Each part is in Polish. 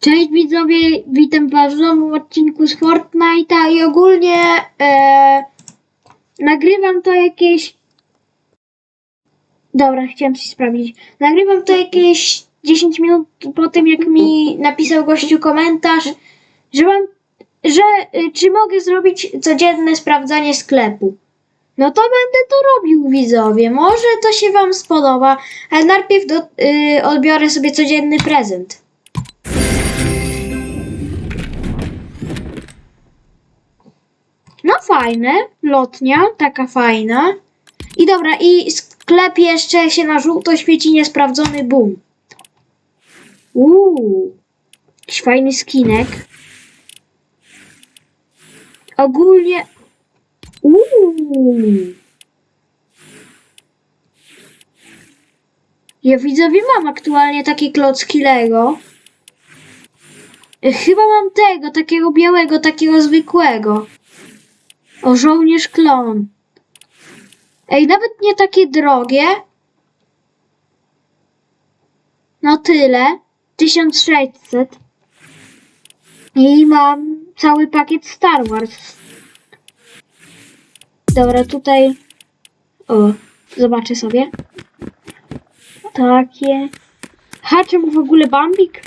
Cześć widzowie, witam was w nowym odcinku z Fortnite'a i ogólnie e, nagrywam to jakieś... Dobra, chciałem coś sprawdzić. Nagrywam to jakieś 10 minut po tym, jak mi napisał gościu komentarz, że mam, że y, czy mogę zrobić codzienne sprawdzanie sklepu. No to będę to robił, widzowie. Może to się wam spodoba, ale najpierw do, y, odbiorę sobie codzienny prezent. Fajne, lotnia, taka fajna. I dobra, i sklep jeszcze się na żółto świeci niesprawdzony boom. Uuu, jakiś fajny skinek. Ogólnie... Uuu. Ja widzowie mam aktualnie takie klocki Lego. Chyba mam tego, takiego białego, takiego zwykłego. O, żołnierz klon. Ej, nawet nie takie drogie. No tyle. 1600. I mam cały pakiet Star Wars. Dobra, tutaj... O, zobaczę sobie. Takie... Ha, czemu w ogóle Bambik?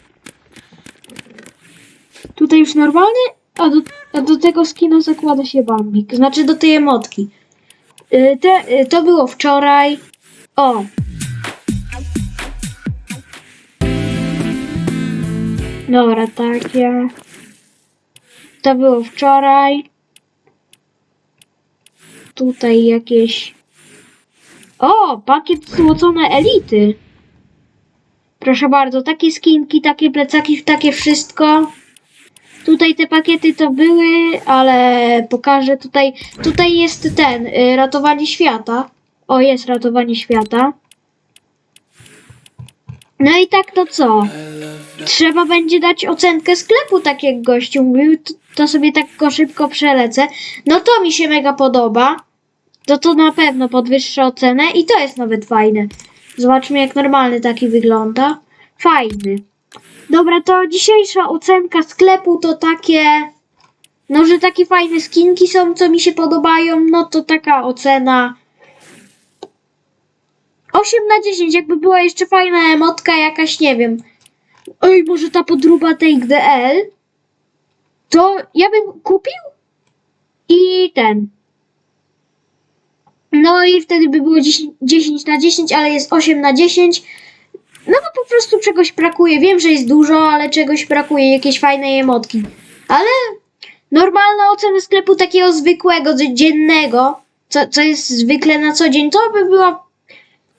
Tutaj już normalnie, a do, a do tego skina zakłada się Bambik. Znaczy do tej emotki. Y, Te, y, to było wczoraj. O. Dobra, takie. To było wczoraj. Tutaj jakieś. O, pakiet złocone elity. Proszę bardzo, takie skinki, takie plecaki, takie wszystko. Tutaj te pakiety to były, ale pokażę tutaj. Tutaj jest ten, y, ratowanie świata. O, jest ratowanie świata. No i tak to co? Trzeba będzie dać ocenkę sklepu, tak jak gościu mówił. To, to sobie tak go szybko przelecę. No to mi się mega podoba. To to na pewno podwyższa ocenę i to jest nawet fajne. Zobaczmy jak normalny taki wygląda. Fajny. Dobra, to dzisiejsza ocenka sklepu to takie. No, że takie fajne skinki są, co mi się podobają. No to taka ocena. 8 na 10, jakby była jeszcze fajna emotka jakaś, nie wiem. Oj, może ta podruba Take DL. To ja bym kupił i ten. No i wtedy by było 10, 10 na 10, ale jest 8 na 10. No bo po prostu czegoś brakuje. Wiem, że jest dużo, ale czegoś brakuje, jakiejś fajnej emotki. Ale normalna ocena sklepu takiego zwykłego, dziennego, co, co jest zwykle na co dzień, to by była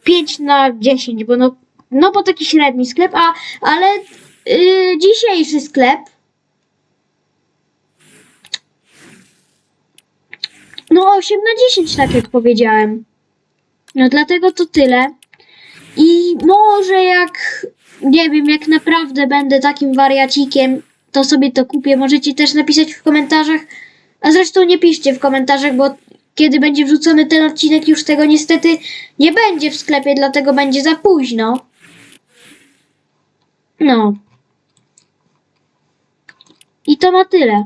5 na 10, bo no, no bo taki średni sklep, a, ale yy, dzisiejszy sklep no 8 na 10, tak jak powiedziałem. No dlatego to tyle. I może jak, nie wiem, jak naprawdę będę takim wariacikiem, to sobie to kupię. Możecie też napisać w komentarzach. A zresztą nie piszcie w komentarzach, bo kiedy będzie wrzucony ten odcinek, już tego niestety nie będzie w sklepie, dlatego będzie za późno. No. I to na tyle.